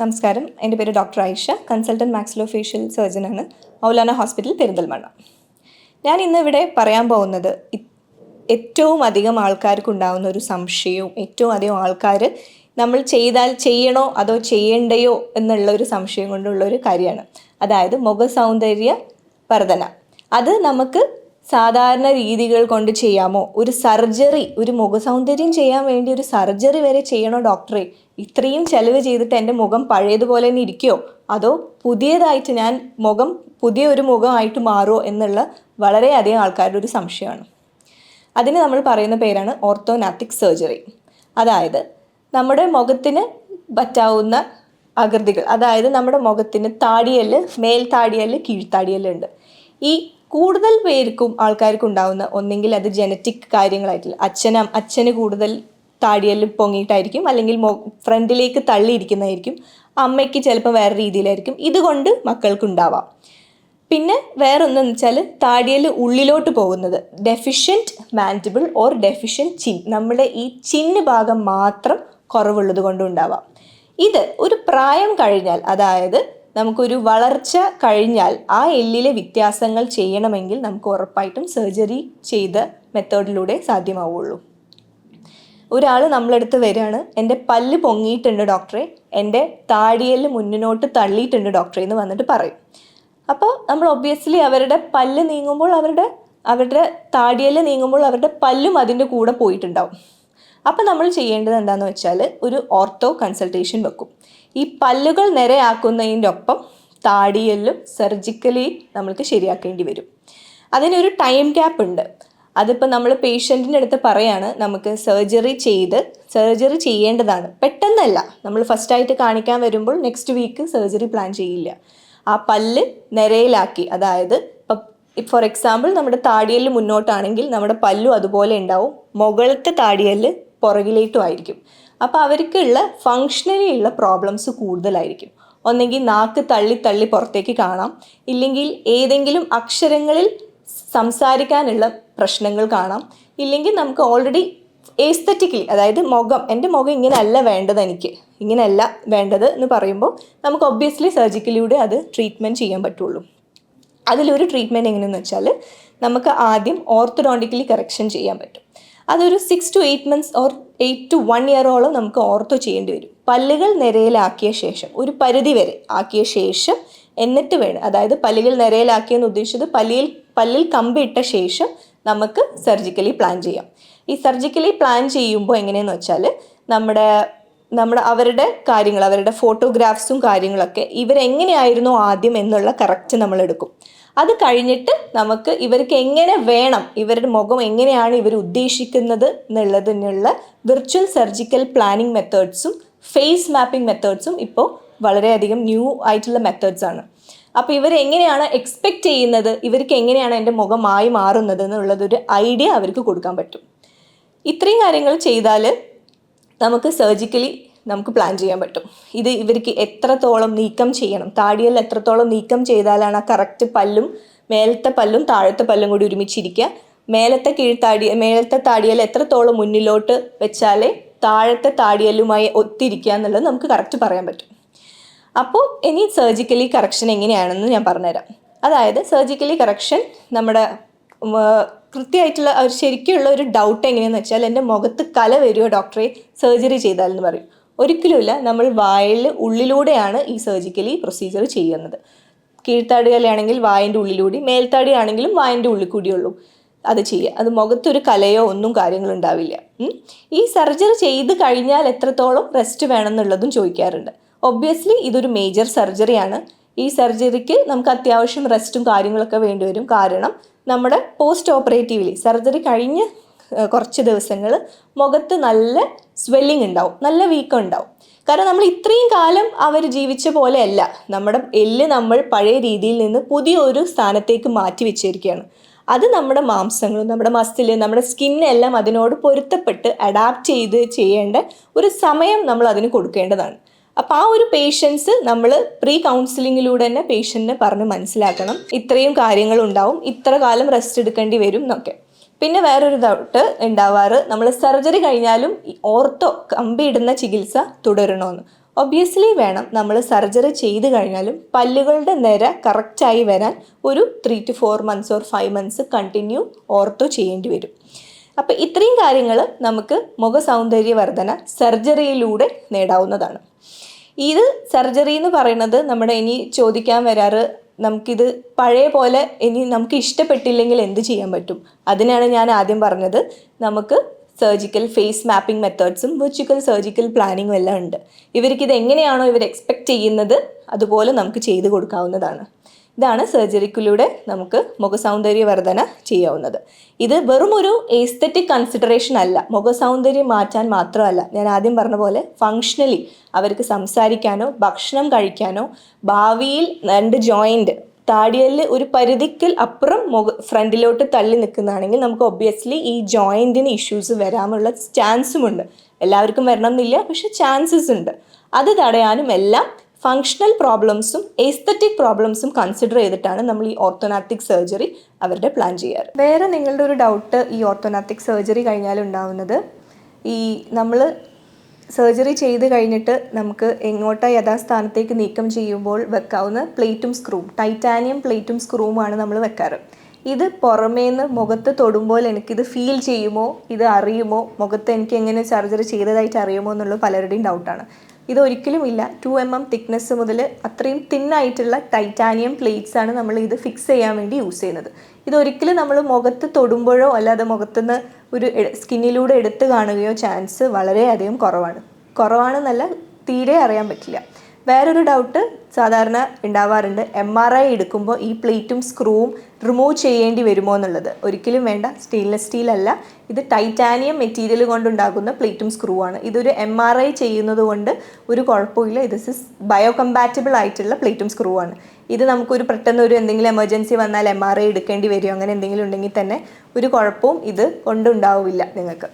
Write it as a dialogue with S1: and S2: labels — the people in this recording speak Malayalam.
S1: നമസ്കാരം. എന്റെ പേര് doctor Ayesha. Consultant maxillo facial സർജനാണ് Maulana hospital Perinthalmanna. ഞാൻ ഇന്നിവിടെ പറയാൻ പോകുന്നത് ഏറ്റവും അധികം ആൾക്കാർക്ക് ഉണ്ടാകുന്ന ഒരു സംശയവും ഏറ്റവും അധികം ആൾക്കാർ നമ്മൾ ചെയ്താൽ ചെയ്യണോ അതോ ചെയ്യണ്ടയോ എന്നുള്ള ഒരു സംശയം കൊണ്ടുള്ള ഒരു കാര്യമാണ്. അതായത് മുഖ സൗന്ദര്യ വർധന. അത് നമുക്ക് സാധാരണ രീതികൾ കൊണ്ട് ചെയ്യാമോ? ഒരു സർജറി ഒരു മുഖ സൗന്ദര്യം ചെയ്യാൻ വേണ്ടി ഒരു സർജറി വരെ ചെയ്യണോ ഡോക്ടറെ? ഇത്രയും ചെലവ് ചെയ്തിട്ട് എന്റെ മുഖം പഴയതുപോലെ തന്നെ ഇരിക്കുമോ അതോ പുതിയതായിട്ട് ഞാൻ മുഖം പുതിയ ഒരു മുഖമായിട്ട് മാറുമോ എന്നുള്ള വളരെയധികം ആൾക്കാരുടെ ഒരു സംശയമാണ്. അതിന് നമ്മൾ പറയുന്ന പേരാണ് ഓർത്തോനാത്തിക് സർജറി. അതായത് നമ്മുടെ മുഖത്തിന് പറ്റാവുന്ന ആകൃതികൾ. അതായത് നമ്മുടെ മുഖത്തിന് താടിയൽ മേൽത്താടിയൽ കീഴ്ത്താടിയൽ ഉണ്ട്. ഈ കൂടുതൽ പേർക്കും ആൾക്കാർക്കും ഉണ്ടാവുന്ന ഒന്നെങ്കിൽ അത് ജനറ്റിക് കാര്യങ്ങളായിട്ടില്ല അച്ഛനും അച്ഛന് കൂടുതൽ താടിയൽ പൊങ്ങിയിട്ടായിരിക്കും അല്ലെങ്കിൽ ഫ്രണ്ടിലേക്ക് തള്ളിയിരിക്കുന്നതായിരിക്കും അമ്മയ്ക്ക് ചിലപ്പോൾ വേറെ രീതിയിലായിരിക്കും. ഇതുകൊണ്ട് മക്കൾക്കുണ്ടാവാം. പിന്നെ വേറൊന്നെന്ന് വെച്ചാൽ താടിയൽ ഉള്ളിലോട്ട് പോകുന്നത്. Deficient mandible or deficient chin നമ്മുടെ ഈ ചിന്ന് ഭാഗം മാത്രം കുറവുള്ളത് കൊണ്ടുണ്ടാവാം ഇത് ഒരു പ്രായം കഴിഞ്ഞാൽ അതായത് നമുക്കൊരു വളർച്ച കഴിഞ്ഞാൽ ആ എല്ലിലെ വ്യത്യാസങ്ങൾ ചെയ്യണമെങ്കിൽ നമുക്ക് ഉറപ്പായിട്ടും സർജറി ചെയ്ത മെത്തേഡിലൂടെ സാധ്യമാവുള്ളൂ. ഒരാൾ നമ്മളെടുത്ത് വരികയാണ് എന്റെ പല്ല് പൊങ്ങിയിട്ടുണ്ട് ഡോക്ടറെ എന്റെ താടിയൽ മുന്നിലോട്ട് തള്ളിയിട്ടുണ്ട് ഡോക്ടറെ എന്ന് വന്നിട്ട് പറയും. അപ്പോൾ നമ്മൾ ഒബ്വിയസ്ലി അവരുടെ പല്ല് നീങ്ങുമ്പോൾ അവരുടെ അവരുടെ താടിയൽ നീങ്ങുമ്പോൾ അവരുടെ പല്ലും അതിന്റെ കൂടെ പോയിട്ടുണ്ടാവും. അപ്പോൾ നമ്മൾ ചെയ്യേണ്ടത് എന്താണെന്ന് വെച്ചാൽ ഒരു ഓർത്തോ കൺസൾട്ടേഷൻ വെക്കും. ഈ പല്ലുകൾ നിരയാക്കുന്നതിന്റെ ഒപ്പം താടിയല്ലും സർജിക്കലി നമ്മൾക്ക് ശരിയാക്കേണ്ടി വരും. അതിനൊരു ടൈം ഗ്യാപ്പ് ഉണ്ട്. അതിപ്പോൾ നമ്മൾ പേഷ്യന്റിന്റെ അടുത്ത് പറയാണ് നമുക്ക് സർജറി ചെയ്ത് സർജറി ചെയ്യേണ്ടതാണ്. പെട്ടെന്നല്ല. നമ്മൾ ഫസ്റ്റായിട്ട് കാണിക്കാൻ വരുമ്പോൾ നെക്സ്റ്റ് വീക്ക് സർജറി പ്ലാൻ ചെയ്യില്ല. ആ പല്ല് നിരയിലാക്കി അതായത് ഇപ്പം ഫോർ എക്സാമ്പിൾ നമ്മുടെ താടിയൽ മുന്നോട്ടാണെങ്കിൽ നമ്മുടെ പല്ലും അതുപോലെ ഉണ്ടാവും. മുകളത്തെ താടിയൽ പുറകിലേട്ടും ആയിരിക്കും. അപ്പോൾ അവർക്കുള്ള ഫങ്ഷണലി ഉള്ള പ്രോബ്ലംസ് കൂടുതലായിരിക്കും. ഒന്നെങ്കിൽ നാക്ക് തള്ളി തള്ളി പുറത്തേക്ക് കാണാം. ഇല്ലെങ്കിൽ ഏതെങ്കിലും അക്ഷരങ്ങളിൽ സംസാരിക്കാനുള്ള പ്രശ്നങ്ങൾ കാണാം. ഇല്ലെങ്കിൽ നമുക്ക് ഓൾറെഡി എസ്തറ്റിക്കലി അതായത് മുഖം എന്റെ മുഖം ഇങ്ങനെയല്ല വേണ്ടത് എനിക്ക്. ഇങ്ങനെയല്ല വേണ്ടത് എന്ന് പറയുമ്പോൾ നമുക്ക് ഒബ്വിയസ്ലി സർജിക്കലിലൂടെ അത് ട്രീറ്റ്മെന്റ് ചെയ്യാൻ പറ്റുള്ളൂ. അതിലൊരു ട്രീറ്റ്മെന്റ് എങ്ങനെയെന്ന് വെച്ചാൽ നമുക്ക് ആദ്യം ഓർത്തഡോണ്ടിക്കലി കറക്ഷൻ ചെയ്യാൻ പറ്റും. അതൊരു six to eight months or eight to one ഇയറോളം നമുക്ക് ഓർത്തോ ചെയ്യേണ്ടി വരും. പല്ലുകൾ നിരയിലാക്കിയ ശേഷം ഒരു പരിധി വരെ ആക്കിയ ശേഷം എന്നിട്ട് വേണം. അതായത് പല്ലുകൾ നിരയിലാക്കിയെന്ന് ഉദ്ദേശിച്ചത് പല്ലിൽ പല്ലിൽ കമ്പിട്ട ശേഷം നമുക്ക് സർജിക്കലി പ്ലാൻ ചെയ്യാം. ഈ സർജിക്കലി പ്ലാൻ ചെയ്യുമ്പോൾ എങ്ങനെയെന്ന് വെച്ചാൽ നമ്മുടെ നമ്മുടെ അവരുടെ കാര്യങ്ങൾ അവരുടെ ഫോട്ടോഗ്രാഫ്സും കാര്യങ്ങളൊക്കെ ഇവരെങ്ങനെയായിരുന്നു ആദ്യം എന്നുള്ള കറക്റ്റ് നമ്മൾ എടുക്കും. അത് കഴിഞ്ഞിട്ട് നമുക്ക് ഇവർക്ക് എങ്ങനെ വേണം ഇവരുടെ മുഖം എങ്ങനെയാണ് ഇവർ ഉദ്ദേശിക്കുന്നത് എന്നുള്ളതിനുള്ള വിർച്വൽ സർജിക്കൽ പ്ലാനിങ് മെത്തേഡ്സും ഫേസ് മാപ്പിംഗ് മെത്തേഡ്സും ഇപ്പോൾ വളരെയധികം ന്യൂ ആയിട്ടുള്ള മെത്തേഡ്സ് ആണ്. അപ്പോൾ ഇവർ എങ്ങനെയാണ് എക്സ്പെക്റ്റ് ചെയ്യുന്നത് ഇവർക്ക് എങ്ങനെയാണ് എന്റെ മുഖമായി മാറുന്നത് എന്നുള്ളതൊരു ഐഡിയ അവർക്ക് കൊടുക്കാൻ പറ്റും. ഇത്രയും കാര്യങ്ങൾ ചെയ്താൽ നമുക്ക് സർജിക്കലി നമുക്ക് പ്ലാൻ ചെയ്യാൻ പറ്റും. ഇത് ഇവർക്ക് എത്രത്തോളം നീക്കം ചെയ്യണം? താടിയിൽ എത്രത്തോളം നീക്കം ചെയ്താലാണ് ആ കറക്റ്റ് പല്ലും മേലത്തെ പല്ലും താഴത്തെ പല്ലും കൂടി ഒരുമിച്ചിരിക്കുക? മേലത്തെ കീഴ്ത്താടി മേലത്തെ താടിയൽ എത്രത്തോളം മുന്നിലോട്ട് വെച്ചാലേ താഴത്തെ താടിയലുമായി ഒത്തിരിക്കുക എന്നുള്ളത് നമുക്ക് കറക്റ്റ് പറയാൻ പറ്റും. അപ്പോൾ ഇനി സർജിക്കലി കറക്ഷൻ എങ്ങനെയാണെന്ന് ഞാൻ പറഞ്ഞുതരാം. അതായത് സർജിക്കലി കറക്ഷൻ നമ്മുടെ കൃത്യമായിട്ടുള്ള ശരിക്കുള്ള ഒരു ഡൗട്ട് എങ്ങനെയാണെന്ന് വെച്ചാൽ എന്റെ മുഖത്ത് കല വരുമോ ഡോക്ടറെ സർജറി ചെയ്താലെന്ന് പറയും. ഒരിക്കലുമില്ല നമ്മൾ വായിൽ ഉള്ളിലൂടെയാണ് ഈ സർജിക്കലി പ്രൊസീജിയർ ചെയ്യുന്നത്. കീഴ്ത്താടിയാണെങ്കിൽ വായന്റെ ഉള്ളിലൂടെ മേൽത്താടി ആണെങ്കിലും വായന്റെ ഉള്ളിൽ കൂടിയുള്ളൂ അത് ചെയ്യുക. അത് മുഖത്തൊരു കലയോ ഒന്നും കാര്യങ്ങളുണ്ടാവില്ല ഈ സർജറി ചെയ്ത് കഴിഞ്ഞാൽ എത്രത്തോളം റെസ്റ്റ് വേണം എന്നുള്ളതും ചോദിക്കാറുണ്ട്. ഒബ്വിയസ്ലി ഇതൊരു മേജർ സർജറിയാണ് ഈ സർജറിക്ക് നമുക്ക് അത്യാവശ്യം റെസ്റ്റും കാര്യങ്ങളൊക്കെ വേണ്ടിവരും കാരണം നമ്മുടെ പോസ്റ്റ് ഓപ്പറേറ്റീവ്ലി സർജറി കഴിഞ്ഞ് കുറച്ച് ദിവസങ്ങൾ മുഖത്ത് നല്ല സ്വെല്ലിംഗ് ഉണ്ടാവും നല്ല വീക്കം ഉണ്ടാവും. കാരണം നമ്മൾ ഇത്രയും കാലം അവർ ജീവിച്ച പോലെയല്ല. നമ്മുടെ എല്ല് നമ്മൾ പഴയ രീതിയിൽ നിന്ന് പുതിയൊരു സ്ഥാനത്തേക്ക് മാറ്റി വെച്ചിരിക്കുകയാണ്. അത് നമ്മുടെ മാംസങ്ങളും നമ്മുടെ മസിൽ നമ്മുടെ സ്കിന്നെല്ലാം അതിനോട് പൊരുത്തപ്പെട്ട് അഡാപ്റ്റ് ചെയ്ത് ചെയ്യേണ്ട ഒരു സമയം നമ്മൾ അതിന് കൊടുക്കേണ്ടതാണ്. അപ്പോൾ ആ ഒരു പേഷ്യൻസ് നമ്മൾ പ്രീ കൗൺസിലിങ്ങിലൂടെ തന്നെ പേഷ്യന്റിനെ പറഞ്ഞ് മനസ്സിലാക്കണം. ഇത്രയും കാര്യങ്ങളുണ്ടാവും ഇത്ര കാലം റെസ്റ്റ് എടുക്കേണ്ടി വരും എന്നൊക്കെ. പിന്നെ വേറൊരു ഡൗട്ട് ഉണ്ടാവാറ് നമ്മൾ സർജറി കഴിഞ്ഞാലും ഓർത്തോ കമ്പി ഇടുന്ന ചികിത്സ തുടരണമെന്ന് ഒബ്വിയസ്ലി വേണം നമ്മൾ സർജറി ചെയ്ത് കഴിഞ്ഞാലും പല്ലുകളുടെ നിര കറക്റ്റായി വരാൻ ഒരു three to four months or five months continue ortho ചെയ്യേണ്ടി വരും. അപ്പോൾ ഇത്രയും കാര്യങ്ങൾ നമുക്ക് മുഖ സൗന്ദര്യവർദ്ധന സർജറിയിലൂടെ നേടാവുന്നതാണ്. ഇത് സർജറി എന്ന് പറയുന്നത് നമ്മുടെ ഇനി ചോദിക്കാൻ വരാറ് നമുക്കിത് പഴയ പോലെ ഇനി നമുക്ക് ഇഷ്ടപ്പെട്ടില്ലെങ്കിൽ എന്ത് ചെയ്യാൻ പറ്റും? അതിനാണ് ഞാൻ ആദ്യം പറഞ്ഞത്. നമുക്ക് സർജിക്കൽ ഫേസ് മാപ്പിംഗ് മെത്തേഡ്സും വെർച്വൽ സർജിക്കൽ പ്ലാനിങ്ങും എല്ലാം ഉണ്ട്. ഇവർക്ക് ഇത് എങ്ങനെയാണോ ഇവർ എക്സ്പെക്റ്റ് ചെയ്യുന്നത് അതുപോലെ നമുക്ക് ചെയ്തു കൊടുക്കാവുന്നതാണ്. ഇതാണ് സർജറിക്കിലൂടെ നമുക്ക് മുഖസൗന്ദര്യവർദ്ധന ചെയ്യാവുന്നത്. ഇത് വെറും ഒരു എസ്തറ്റിക് കൺസിഡറേഷൻ അല്ല. മുഖസൗന്ദര്യം മാറ്റാൻ മാത്രമല്ല. ഞാൻ ആദ്യം പറഞ്ഞ പോലെ ഫങ്ഷണലി അവർക്ക് സംസാരിക്കാനോ ഭക്ഷണം കഴിക്കാനോ ഭാവിയിൽ രണ്ട് ജോയിന്റ് താടിയൽ ഒരു പരിധിക്കൽ അപ്പുറം മുഖ ഫ്രണ്ടിലോട്ട് തള്ളി നിൽക്കുന്നതാണെങ്കിൽ നമുക്ക് ഒബ്വിയസ്ലി ഈ ജോയിന്റിന് ഇഷ്യൂസ് വരാനുള്ള ചാൻസുമുണ്ട് എല്ലാവർക്കും വരണം എന്നില്ല പക്ഷെ ചാൻസസ് ഉണ്ട്. അത് തടയാനും എല്ലാം ഫങ്ഷണൽ പ്രോബ്ലംസും എസ്തറ്റിക് പ്രോബ്ലംസും കൺസിഡർ ചെയ്തിട്ടാണ് നമ്മൾ ഈ ഓർത്തോനാറ്റിക് സർജറി അവരുടെ പ്ലാൻ ചെയ്യാറ്. വേറെ നിങ്ങളുടെ ഒരു ഡൗട്ട് ഈ ഓർത്തോനാറ്റിക് സർജറി കഴിഞ്ഞാൽ ഉണ്ടാവുന്നത്? ഈ നമ്മൾ സർജറി ചെയ്ത് കഴിഞ്ഞിട്ട് നമുക്ക് എങ്ങോട്ടാ യഥാസ്ഥാനത്തേക്ക് നീക്കം ചെയ്യുമ്പോൾ വെക്കാവുന്ന പ്ലേറ്റും സ്ക്രൂവും ടൈറ്റാനിയം പ്ലേറ്റും സ്ക്രൂവുമാണ് നമ്മൾ വെക്കാറ്. ഇത് പുറമേന്ന് മുഖത്ത് തൊടുമ്പോൾ എനിക്കിത് ഫീൽ ചെയ്യുമോ? ഇത് അറിയുമോ? മുഖത്ത് എനിക്ക് എങ്ങനെ സർജറി ചെയ്തതായിട്ട് അറിയുമോ എന്നുള്ള പലരുടെയും ഡൗട്ടാണ് ഇതൊരിക്കലും ഇല്ല. ടു എം എം തിക്നെസ് മുതൽ അത്രയും തിന്നായിട്ടുള്ള ടൈറ്റാനിയം പ്ലേറ്റ്സ് ആണ് നമ്മൾ ഇത് ഫിക്സ് ചെയ്യാൻ വേണ്ടി യൂസ് ചെയ്യുന്നത്. ഇതൊരിക്കലും നമ്മൾ മുഖത്ത് തൊടുമ്പോഴോ അല്ലാതെ മുഖത്തുനിന്ന് ഒരു സ്കിന്നിലൂടെ എടുത്തു കാണുകയോ ചാൻസ് വളരെയധികം കുറവാണ്. കുറവാണെന്നല്ല തീരെ അറിയാൻ പറ്റില്ല. വേറൊരു ഡൗട്ട് സാധാരണ ഉണ്ടാവാറുണ്ട്. എം ആർ ഐ എടുക്കുമ്പോൾ ഈ പ്ലേറ്റും സ്ക്രൂവും റിമൂവ് ചെയ്യേണ്ടി വരുമോ എന്നുള്ളത്. ഒരിക്കലും വേണ്ട. സ്റ്റെയിൻലെസ് സ്റ്റീൽ അല്ല. ഇത് ടൈറ്റാനിയം മെറ്റീരിയൽ കൊണ്ടുണ്ടാകുന്ന പ്ലേറ്റും സ്ക്രൂ ആണ്. ഇതൊരു എം ആർ ഐ ചെയ്യുന്നത് കൊണ്ട് ഒരു കുഴപ്പമില്ല. ഇത് സിസ് ബയോ കമ്പാറ്റബിൾ ആയിട്ടുള്ള പ്ലേറ്റും സ്ക്രൂ ആണ്. ഇത് നമുക്കൊരു പെട്ടെന്ന് ഒരു എന്തെങ്കിലും എമർജൻസി വന്നാൽ എം ആർ ഐ എടുക്കേണ്ടി വരുമോ അങ്ങനെ എന്തെങ്കിലും ഉണ്ടെങ്കിൽ തന്നെ ഒരു കുഴപ്പവും ഇത് കൊണ്ടുണ്ടാവില്ല നിങ്ങൾക്ക്.